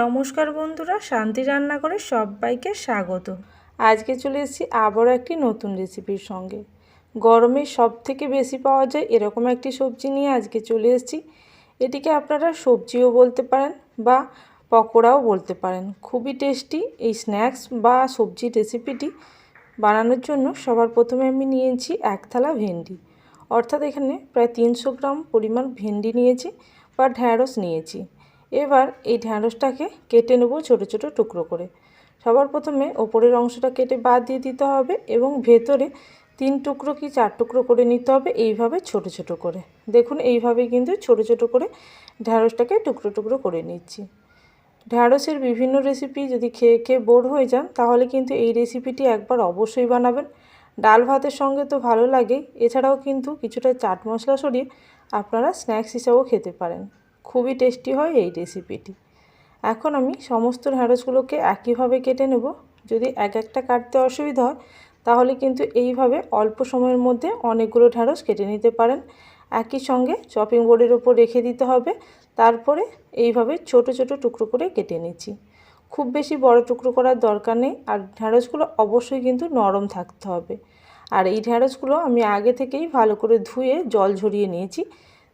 নমস্কার বন্ধুরা, শান্তি রান্না করে সবাইকে স্বাগত। আজকে চলে এসেছি আবারও একটি নতুন রেসিপির সঙ্গে। গরমে সব থেকে বেশি পাওয়া যায় এরকম একটি সবজি নিয়ে আজকে চলে এসেছি। এটিকে আপনারা সবজিও বলতে পারেন বা পকোড়াও বলতে পারেন। খুবই টেস্টি এই স্ন্যাক্স বা সবজি রেসিপিটি বানানোর জন্য সবার প্রথমে আমি নিয়েছি এক থালা ভেন্ডি। অর্থাৎ এখানে প্রায় তিনশো গ্রাম পরিমাণ ভেন্ডি নিয়েছি বা ঢ্যাঁড়স নিয়েছি। এবার এই ঢ্যাঁড়সটাকে কেটে নেব ছোট ছোট টুকরো করে। সবার প্রথমে ওপরের অংশটা কেটে বাদ দিয়ে দিতে হবে এবং ভেতরে তিন টুকরো কি চার টুকরো করে নিতে হবে এইভাবে ছোট ছোট করে। দেখুন এইভাবে কিন্তু ছোট ছোট করে ঢ্যাঁড়সটাকে টুকরো টুকরো করে নিচ্ছি। ঢ্যাঁড়সের বিভিন্ন রেসিপি যদি খেয়ে খেয়ে বোর হয়ে যান, তাহলে কিন্তু এই রেসিপিটি একবার অবশ্যই বানাবেন। ডাল ভাতের সঙ্গে তো ভালো লাগেই এছাড়াও কিন্তু কিছুটা চাট মশলা সরিয়ে আপনারা স্ন্যাক্স হিসাবেও খেতে পারেন। খুবই টেস্টি হয় এই রেসিপিটি এখন আমি সমস্ত ঢ্যাঁড়সগুলোকে একইভাবে কেটে নেব। যদি এক একটা কাটতে অসুবিধা হয়, তাহলে কিন্তু এইভাবে অল্প সময়ের মধ্যে অনেকগুলো ঢ্যাঁড়স কেটে নিতে পারেন। একই সঙ্গে চপিং বোর্ডের ওপর রেখে দিতে হবে। তারপরে এইভাবে ছোট ছোট টুকরো করে কেটে নিচ্ছি। খুব বেশি বড় টুকরো করার দরকার নেই, আর ঢ্যাঁড়সগুলো অবশ্যই কিন্তু নরম থাকতে হবে। আর এই ঢ্যাঁড়সগুলো আমি আগে থেকেই ভালো করে ধুয়ে জল ঝরিয়ে নিয়েছি।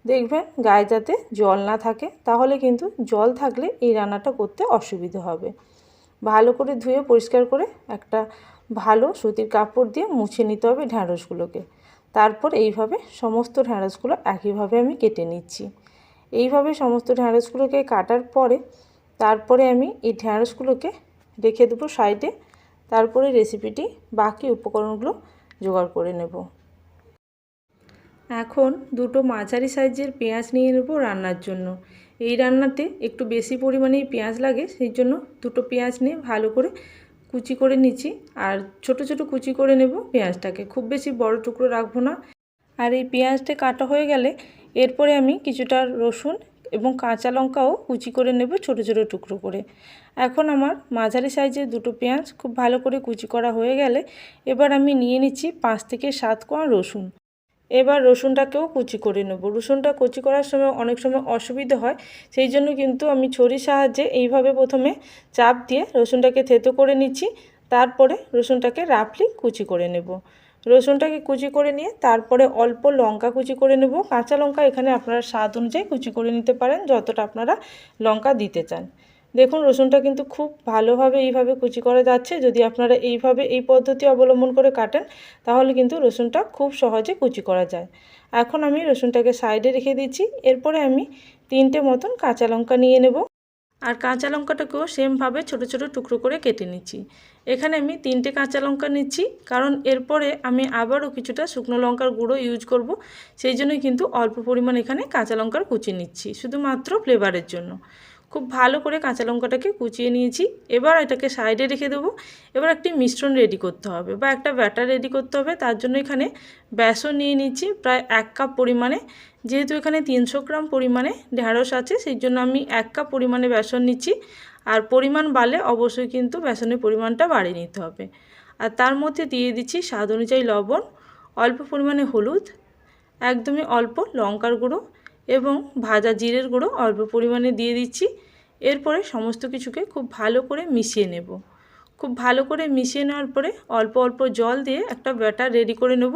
দেখবেন গায়ে যাতে জল না থাকে, তাহলে কিন্তু জল থাকলে এই রান্নাটা করতে অসুবিধা হবে। ভালো করে ধুয়ে পরিষ্কার করে একটা ভালো সুতির কাপড় দিয়ে মুছে নিতে হবে ঢ্যাঁড়সগুলোকে তারপর এইভাবে সমস্ত ঢ্যাঁড়সগুলো একইভাবে আমি কেটে নিচ্ছি। এইভাবে সমস্ত ঢ্যাঁড়সগুলোকে কাটার পরে, তারপরে আমি এই ঢ্যাঁড়সগুলোকে রেখে দেবো সাইডে। তারপরে রেসিপিটি বাকি উপকরণগুলো জোগাড় করে নেব। এখন দুটো মাঝারি সাইজের পেঁয়াজ নিয়ে নেব রান্নার জন্য। এই রান্নাতে একটু বেশি পরিমাণেই পেঁয়াজ লাগে, সেই জন্য দুটো পেঁয়াজ নিয়ে ভালো করে কুচি করে নিচ্ছি। আর ছোট ছোট কুচি করে নেব পেঁয়াজটাকে, খুব বেশি বড় টুকরো রাখব না। আর এই পেঁয়াজটা কাটা হয়ে গেলে এরপরে আমি কিছুটা রসুন এবং কাঁচা লঙ্কাও কুচি করে নেব ছোট ছোট টুকরো করে। এখন আমার মাঝারি সাইজের দুটো পেঁয়াজ খুব ভালো করে কুচি করা হয়ে গেলে এবার আমি নিয়ে নিচ্ছি পাঁচ থেকে সাত কোয়া রসুন। এবার রসুনটাকেও কুচি করে নেব। রসুনটা কুচি করার সময় অনেক সময় অসুবিধা হয়, সেই জন্য কিন্তু আমি ছড়ির সাহায্যে এইভাবে প্রথমে চাপ দিয়ে রসুনটাকে থেতো করে নিচ্ছি, তারপরে রসুনটাকে রাফলি কুচি করে নেব। রসুনটাকে কুচি করে নিয়ে তারপরে অল্প লঙ্কা কুচি করে নেব। কাঁচা লঙ্কা এখানে আপনারা স্বাদ অনুযায়ী কুচি করে নিতে পারেন, যতটা আপনারা লঙ্কা দিতে চান। দেখুন, রসুনটা কিন্তু খুব ভালোভাবে এইভাবে কুচি করা যাচ্ছে। যদি আপনারা এইভাবে এই পদ্ধতি অবলম্বন করে কাটেন, তাহলে কিন্তু রসুনটা খুব সহজে কুচি করা যায়। এখন আমি রসুনটাকে সাইডে রেখে দিচ্ছি। এরপরে আমি তিনটে মতন কাঁচা লঙ্কা নিয়ে নেব। আর কাঁচা লঙ্কাটাকেও সেমভাবে ছোট ছোট টুকরো করে কেটে নিচ্ছি। এখানে আমি তিনটে কাঁচা লঙ্কা নিচ্ছি। কারণ এরপরে আমি আবারও কিছুটা শুকনো লঙ্কার গুঁড়ো ইউজ করব। সেই জন্যই কিন্তু অল্প পরিমাণ এখানে কাঁচা লঙ্কার কুচি নিচ্ছি। শুধুমাত্র ফ্লেভারের জন্য। খুব ভালো করে কাঁচা লঙ্কাটাকে কুচিয়ে নিয়েছি। এবার এটাকে সাইডে রেখে দেবো। এবার একটি মিশ্রণ রেডি করতে হবে বা একটা ব্যাটার রেডি করতে হবে। তার জন্য এখানে বেসন নিয়ে নিচ্ছি প্রায় এক কাপ পরিমাণে। যেহেতু এখানে তিনশো গ্রাম পরিমাণে ঢ্যাঁড়স আছে, সেই জন্য আমি এক কাপ পরিমাণে বেসন নিচ্ছি। আর পরিমাণ বাড়লে অবশ্যই কিন্তু বেসনের পরিমাণটা বাড়িয়ে নিতে হবে। আর তার মধ্যে দিয়ে দিচ্ছি স্বাদ অনুযায়ী লবণ, অল্প পরিমাণে হলুদ, একদমই অল্প লঙ্কার গুঁড়ো এবং ভাজা জিরের গুঁড়ো অল্প পরিমাণে দিয়ে দিচ্ছি। এরপরে সমস্ত কিছুকে খুব ভালো করে মিশিয়ে নেব। খুব ভালো করে মিশিয়ে নেওয়ার পরে অল্প অল্প জল দিয়ে একটা ব্যাটার রেডি করে নেব।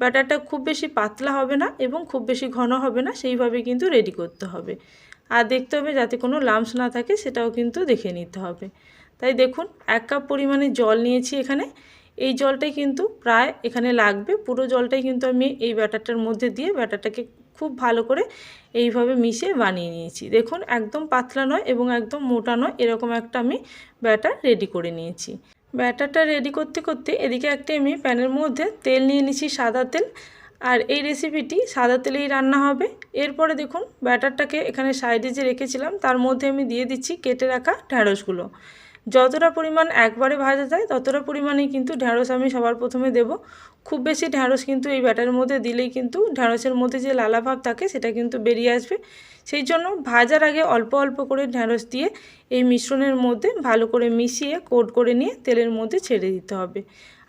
ব্যাটারটা খুব বেশি পাতলা হবে না এবং খুব বেশি ঘন হবে না, সেইভাবে কিন্তু রেডি করতে হবে। আর দেখতে হবে যাতে কোনো লামস না থাকে, সেটাও কিন্তু দেখে নিতে হবে। তাই দেখুন, এক কাপ পরিমাণে জল নিয়েছি এখানে। এই জলটাই কিন্তু প্রায় এখানে লাগবে। পুরো জলটাই কিন্তু আমি এই ব্যাটারটার মধ্যে দিয়ে ব্যাটারটাকে খুব ভালো করে এইভাবে মিশিয়ে বানিয়ে নিয়েছি। দেখুন, একদম পাতলা নয় এবং একদম মোটা নয়, এরকম একটা আমি ব্যাটার রেডি করে নিয়েছি। ব্যাটারটা রেডি করতে করতে এদিকে একটা আমি প্যানের মধ্যে তেল নিয়ে নিয়েছি, সাদা তেল। আর এই রেসিপিটি সাদা তেলেই রান্না হবে। এরপরে দেখুন, ব্যাটারটাকে এখানে সাইডে যে রেখেছিলাম, তার মধ্যে আমি দিয়ে দিচ্ছি কেটে রাখা ঢ্যাঁড়সগুলো যতটা পরিমাণ একবারে ভাজা যায়, ততটা পরিমাণেই কিন্তু ঢ্যাঁড়স আমি সবার প্রথমে দেব। খুব বেশি ঢ্যাঁড়স কিন্তু এই ব্যাটার মধ্যে দিলেই কিন্তু ঢ্যাঁড়সের মধ্যে যে লালা ভাব থাকে, সেটা কিন্তু বেরিয়ে আসবে। সেই জন্য ভাজার আগে অল্প অল্প করে ঢ্যাঁড়স দিয়ে এই মিশ্রণের মধ্যে ভালো করে মিশিয়ে, কোট করে নিয়ে তেলের মধ্যে ছেড়ে দিতে হবে।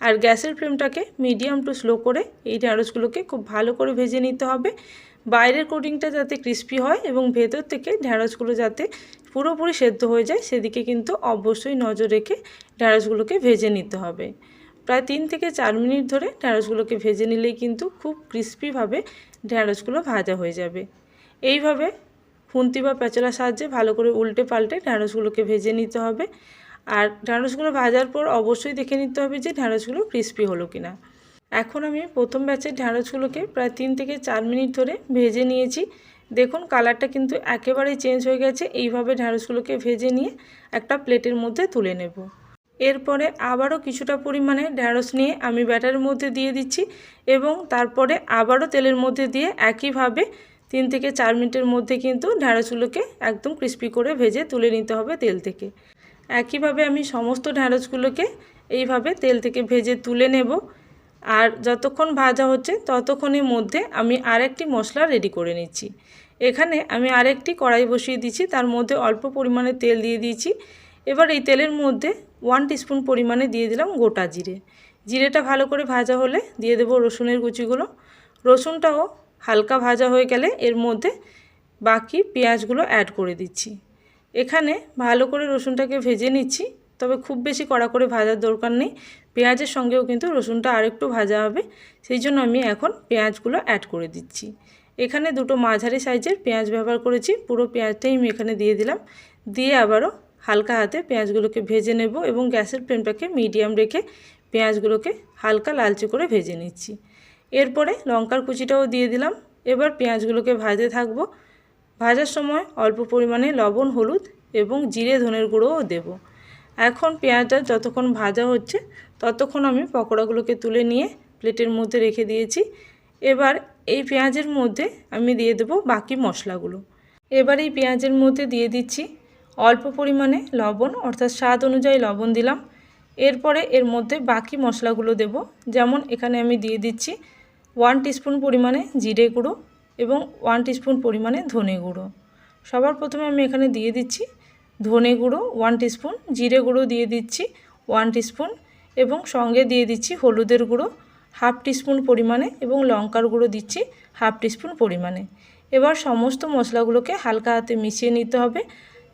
আর গ্যাসের ফ্লেমটাকে মিডিয়াম টু স্লো করে এই ঢ্যাঁড়সগুলোকে খুব ভালো করে ভেজে নিতে হবে। বাইরের কোটিংটা যাতে ক্রিস্পি হয় এবং ভেতর থেকে ঢ্যাঁড়সগুলো যাতে পুরোপুরি সেদ্ধ হয়ে যায়, সেদিকে কিন্তু অবশ্যই নজর রেখে ঢ্যাঁড়সগুলোকে ভেজে নিতে হবে। প্রায় তিন থেকে চার মিনিট ধরে ঢ্যাঁড়সগুলোকে ভেজে নিলেই কিন্তু খুব ক্রিস্পিভাবে ঢ্যাঁড়সগুলো ভাজা হয়ে যাবে। এইভাবে খুন্তি বা পেঁচলার সাহায্যে ভালো করে উল্টে পাল্টে ঢ্যাঁড়সগুলোকে ভেজে নিতে হবে। আর ঢ্যাঁড়সগুলো ভাজার পর অবশ্যই দেখে নিতে হবে যে ঢ্যাঁড়সগুলো ক্রিস্পি হলো কিনা। এখন আমি প্রথম ব্যাচের ঢ্যাঁড়সগুলোকে প্রায় তিন থেকে চার মিনিট ধরে ভেজে নিয়েছি। দেখুন, কালারটা কিন্তু একেবারেই চেঞ্জ হয়ে গেছে। এইভাবে ঢ্যাঁড়সগুলোকে ভেজে নিয়ে একটা প্লেটের মধ্যে তুলে নেব। এরপরে আবারও কিছুটা পরিমাণে ঢ্যাঁড়স নিয়ে আমি ব্যাটারের মধ্যে দিয়ে দিচ্ছি এবং তারপরে আবারও তেলের মধ্যে দিয়ে একইভাবে তিন থেকে চার মিনিটের মধ্যে কিন্তু ঢ্যাঁড়সগুলোকে একদম ক্রিস্পি করে ভেজে তুলে নিতে হবে তেল থেকে। একইভাবে আমি সমস্ত ঢ্যাঁড়সগুলোকে এইভাবে তেল থেকে ভেজে তুলে নেব। আর যতক্ষণ ভাজা হচ্ছে ততক্ষণের মধ্যে আমি আরেকটি মশলা রেডি করে নিচ্ছি। এখানে আমি আরেকটি কড়াই বসিয়ে দিচ্ছি, তার মধ্যে অল্প পরিমাণে তেল দিয়ে দিয়েছি। এবার এই তেলের মধ্যে ওয়ান টিস্পুন পরিমাণে দিয়ে দিলাম গোটা জিরে। জিরেটা ভালো করে ভাজা হলে দিয়ে দেবো রসুনের কুচিগুলো। রসুনটাও হালকা ভাজা হয়ে গেলে এর মধ্যে বাকি পেঁয়াজগুলো অ্যাড করে দিচ্ছি। এখানে ভালো করে রসুনটাকে ভেজে নিচ্ছি। তবে খুব বেশি কড়া করে ভাজার দরকার নেই। পেঁয়াজের সঙ্গেও কিন্তু রসুনটা আরেকটু ভাজা হবে। সেই জন্য আমি এখন পেঁয়াজগুলো অ্যাড করে দিচ্ছি। এখানে দুটো মাঝারি সাইজের পেঁয়াজ ব্যবহার করেছি। পুরো পেঁয়াজটাই আমি এখানে দিয়ে দিলাম। দিয়ে আবারও হালকা হাতে পেঁয়াজগুলোকে ভেজে নেব এবং গ্যাসের ফ্লেমটাকে মিডিয়াম রেখে পেঁয়াজগুলোকে হালকা লালচে করে ভেজে নিচ্ছি। এরপরে লঙ্কার কুচিটাও দিয়ে দিলাম। এবার পেঁয়াজগুলোকে ভাজতে থাকব। ভাজার সময় অল্প পরিমাণে লবণ, হলুদ এবং জিরে ধনের গুঁড়োও দেব। এখন পেঁয়াজটা যতক্ষণ ভাজা হচ্ছে, ততক্ষণ আমি পকোড়াগুলোকে তুলে নিয়ে প্লেটের মধ্যে রেখে দিয়েছি। এবার এই পেঁয়াজের মধ্যে আমি দিয়ে দেব বাকি মশলাগুলো। এবার এই পেঁয়াজের মধ্যে দিয়ে দিচ্ছি অল্প পরিমাণে লবণ, অর্থাৎ স্বাদ অনুযায়ী লবণ দিলাম। এরপরে এর মধ্যে বাকি মশলাগুলো দেব। যেমন এখানে আমি দিয়ে দিচ্ছি ওয়ান টিস্পুন পরিমাণে জিরে গুঁড়ো এবং ওয়ান টিস্পুন পরিমাণে ধনে গুঁড়ো। সবার প্রথমে আমি এখানে দিয়ে দিচ্ছি ধনে গুঁড়ো ওয়ান টিস্পুন জিরে গুঁড়ো দিয়ে দিচ্ছি ওয়ান টিস্পুন এবং সঙ্গে দিয়ে দিচ্ছি হলুদের গুঁড়ো হাফ টিস্পুন পরিমাণে এবং লঙ্কার গুঁড়ো দিচ্ছি হাফ টিস্পুন পরিমাণে। এবার সমস্ত মশলাগুলোকে হালকা হাতে মিশিয়ে নিতে হবে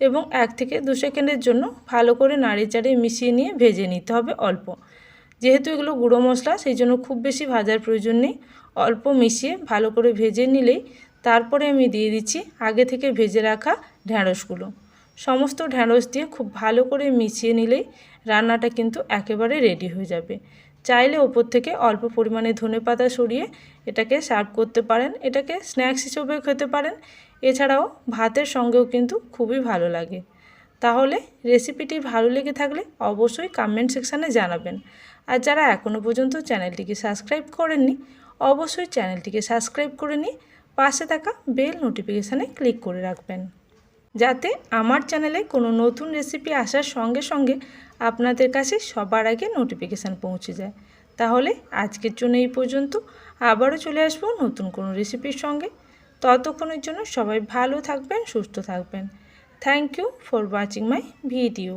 এবং এক থেকে দু সেকেন্ডের জন্য ভালো করে নাড়িয়ে চাড়িয়ে মিশিয়ে নিয়ে ভেজে নিতে হবে অল্প। যেহেতু এগুলো গুঁড়ো মশলা, সেই জন্য খুব বেশি ভাজার প্রয়োজন নেই। অল্প মিশিয়ে ভালো করে ভেজে নিলেই তারপরে আমি দিয়ে দিচ্ছি আগে থেকে ভেজে রাখা ঢ্যাঁড়সগুলো সমস্ত ঢ্যাঁড়স দিয়ে খুব ভালো করে মিশিয়ে নিলেই রান্নাটা কিন্তু একেবারে রেডি হয়ে যাবে। চাইলে ওপর থেকে অল্প পরিমাণে ধনে পাতা সরিয়ে এটাকে সার্ভ করতে পারেন। এটাকে স্ন্যাক্স হিসেবেও খেতে পারেন। এছাড়াও ভাতের সঙ্গেও কিন্তু খুবই ভালো লাগে। তাহলে রেসিপিটি ভালো লেগে থাকলে অবশ্যই কমেন্ট সেকশানে জানাবেন। আর যারা এখনও পর্যন্ত চ্যানেলটিকে সাবস্ক্রাইব করেননি, অবশ্যই চ্যানেলটিকে সাবস্ক্রাইব করে নিয়ে পাশে থাকা বেল নোটিফিকেশানে ক্লিক করে রাখবেন। যাতে আমার চ্যানেলে কোনো নতুন রেসিপি আসার সঙ্গে সঙ্গে আপনাদের কাছে সবার আগে নোটিফিকেশান পৌঁছে যায়। তাহলে আজকের জন্য এই পর্যন্ত। আবারও চলে আসব নতুন কোনো রেসিপির সঙ্গে। ততক্ষণের জন্য সবাই ভালো থাকবেন, সুস্থ থাকবেন। Thank you for watching my video